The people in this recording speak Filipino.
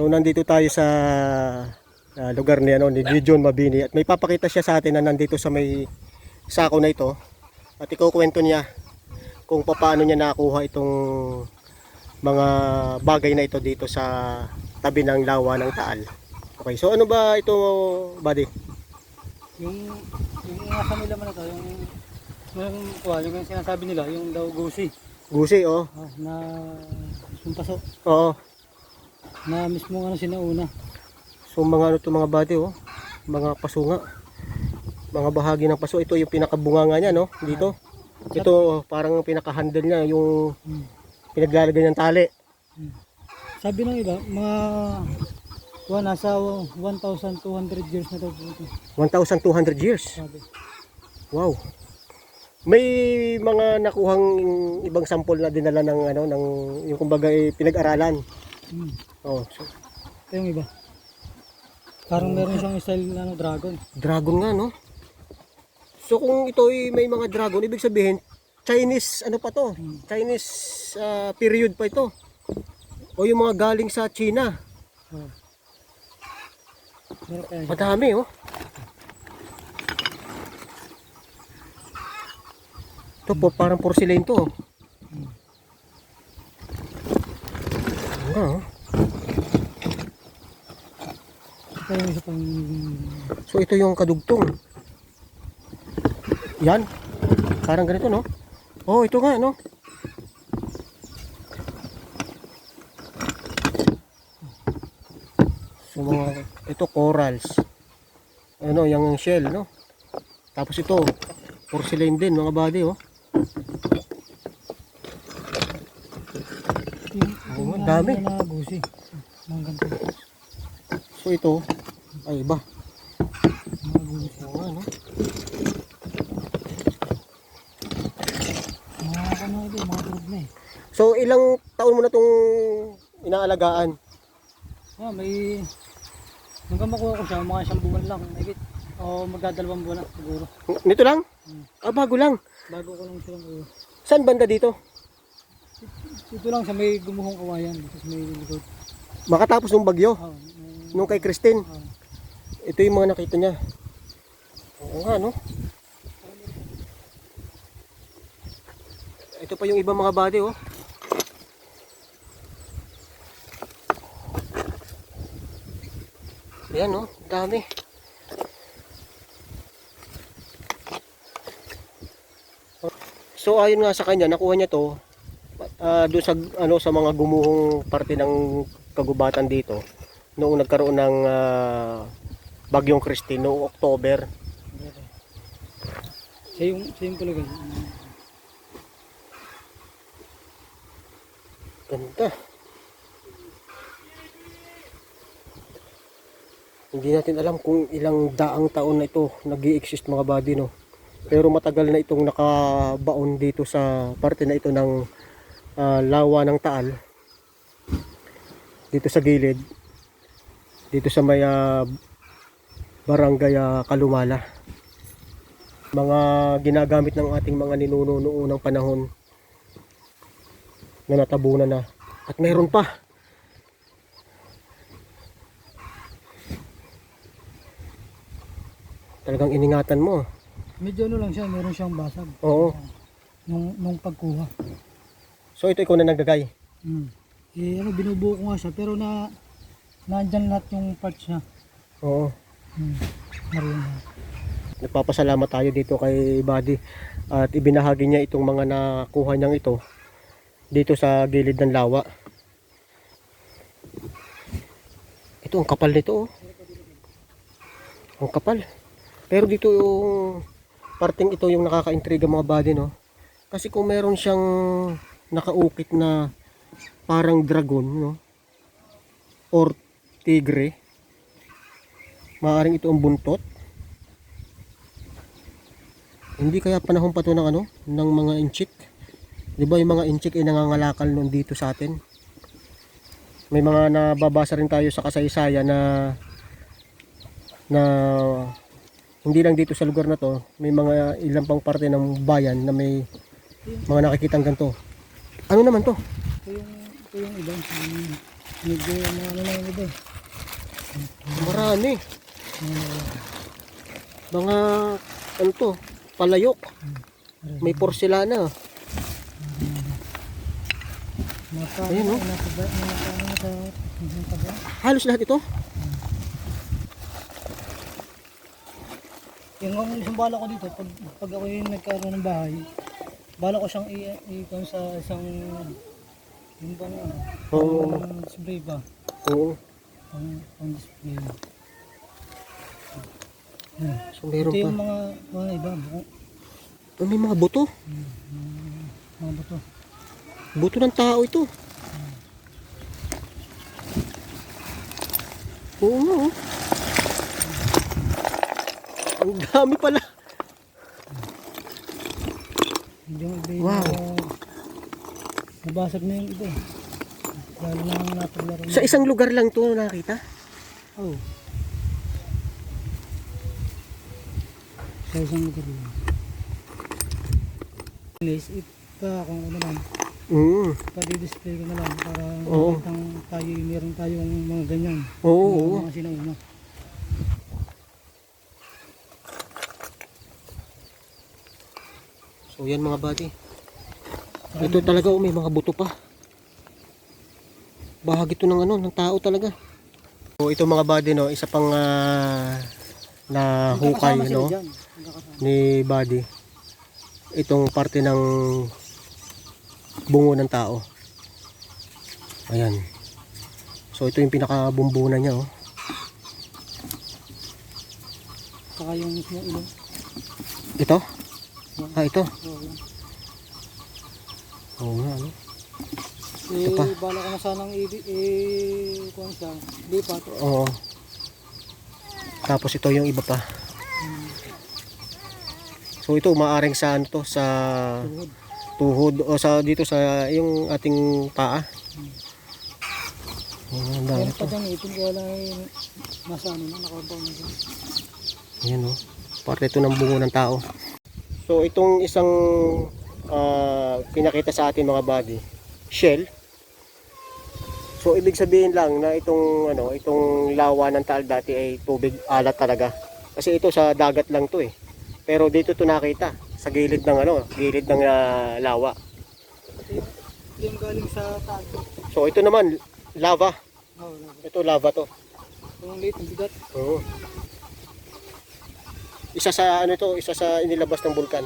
So nandito tayo sa ah, lugar ni ano ni John Mabini at may papakita siya sa atin na nandito sa may sako na ito at ikukwento niya kung paano niya nakuha itong mga bagay na ito dito sa tabi ng lawa ng Taal. Okay, so ano ba ito, buddy? Yung, yung nasa nila man ito, yung, yung, kuha, yung, sinasabi nila, yung daw gusi, Gusi, oh. ah, na yung paso, Oo. Na mismo ano sinauna. So mga ano to mga buddy, oh. Mga paso nga. Mga bahagi ng paso. Ito yung pinakabunganga niya, no? Dito. Ito parang pinaka-handle niya, yung Hmm. pinaglalagay ng tali. Sabi ng iba, mga kuha, nasa 1,200 years na daw po ito. 1,200 years. Sabi. Wow. May mga nakuhang ibang sample na dinala ng ano ng yung kumbaga eh, pinag-aralan. Hmm. Oh, so, Ito yung iba. Parang meron siyang style na ano, dragon. dragon nga no. So kung ito ay may mga dragon, ibig sabihin Chinese ano pa to? Chinese ah, period pa ito. O yung mga galing sa China. Oh. Siya. Madami oh. Ito po parang porcelain to. oh. Nga, oh. So ito yung kadugtong. Yan. Parang ganito no. Oh, ito nga no. So mga ito corals. Ano, yung shell no. Tapos ito porcelain din mga buddy oh. yung, Oo, yung dami. ano na gusi. Mga ganito. So ito ay iba. Mga gusi. Oo nga no. Mga ano ito, mga durog na eh. So ilang taon mo na tong inaalagaan? Ah, may hanggang makuha ko siya, mga isang buwan lang, higit. O magdadalawang buwan na siguro. Nito lang? Hmm. Ah, bago lang. Bago ko lang silang kuha. Saan banda dito? Ito lang sa may gumuhong kawayan, tapos may likod. Makatapos ng bagyo. May- Nung kay Christine. ah. Ito yung mga nakita niya. Oo nga, no? Ito pa yung ibang mga body, oh. Ayan, oh. Dami. So, ayon nga sa kanya, nakuha niya to ah, doon sa, ano, sa mga gumuhong parte ng kagubatan dito noong nagkaroon ng ah, Bagyong Christine noong October. Siya yung palagay. Ganda. Hindi natin alam kung ilang daang taon na ito nag exist mga body no. Pero matagal na itong nakabaon dito sa parte na ito ng ah, lawa ng Taal. Dito sa gilid. Dito sa may ah, barangay ah, Kalumala. Mga ginagamit ng ating mga ninuno noong unang panahon na natabunan na. At meron pa. Talagang iningatan mo. Medyo ano lang siya, meron siyang basag. Oo. Nung, nung pagkuha. So ito ikaw na naggagay. Hmm. Eh, ano, binubuo ko nga siya, pero na, nandyan lahat yung parts niya. Oo. Hmm. Na. Nagpapasalamat tayo dito kay Buddy. At ibinahagi niya itong mga nakuha niyang ito dito sa gilid ng lawa. Ito ang kapal nito. Oh. Ang kapal. Pero dito yung parting ito yung nakaka-intriga mga buddy no. Kasi kung meron siyang nakaukit na parang dragon no? Or tigre. Maaaring ito ang buntot. Hindi kaya panahon pa to ng ano ng mga inchik. Di ba yung mga inchik ay nangangalakal noon dito sa atin? May mga nababasa rin tayo sa kasaysayan na na hindi lang dito sa lugar na to may mga ilang pang parte ng bayan na may mga nakikitang ganito ano naman to Ito yung, ito yung iba. Medyo mga ano na yung iba. Marami. Mga- ano to, palayok. May porselana. Mga pa, ba? Halos lahat ito. Yung ang isang bala ko dito, pag, pag ako yung nagkaroon ng bahay, bala ko siyang i-ikon sa isang, yung bang ano, Oo. pang display ba? Oo. Pang, pang display. Yan. So meron Ito pa. yung mga, mga iba, buko, Oh, may mga buto. mga bato. Buto ng tao ito. Oo nga oh. Ang dami pala. Yung iba yung Wow. mga, nabasag na yung iba eh. Lalo na ang napaglaro. Sa isang lugar lang to nakita. Oh. Sa isang lugar yun. Please, ipa kung ano lang, Mm. pa-display ko na lang para Oo. makitang tayo, meron tayong mga ganyan. Oo, oo. Mga sinauna. So yan mga buddy. Ito talaga oh, may mga buto pa. Bahagi to ng ano, ng tao talaga. So ito mga buddy no, isa pang ah, na hukay no ni buddy. Itong parte ng bungo ng tao. Ayan. So ito yung pinakabumbunan niya oh. Saka yung mismo ilong. Ito? Ah, ito. Oo nga, ano? Eh, pa. bala ko na sanang i- i- kuhan siya. Lipat. Oo. Tapos ito yung iba pa. So ito maaring sa ano to sa Tuhod. tuhod o sa dito sa yung ating paa. Oh, ang dami Meron pa to. dyan ipin kaya lang ay nasa ano na, nakabaw na dyan. Ayan oh. Parte ito ng bungo ng tao. So itong isang ah, pinakita sa atin mga body, shell. So ibig sabihin lang na itong ano, itong lawa ng taal dati ay tubig alat talaga. Kasi ito sa dagat lang to eh. Pero dito to nakita sa gilid ng ano, gilid ng ah, lawa. Yung galing sa taas. So ito naman lava. Oh, Ito lava to. yung ang bigat. Oo. Isa sa ano to, isa sa inilabas ng bulkan.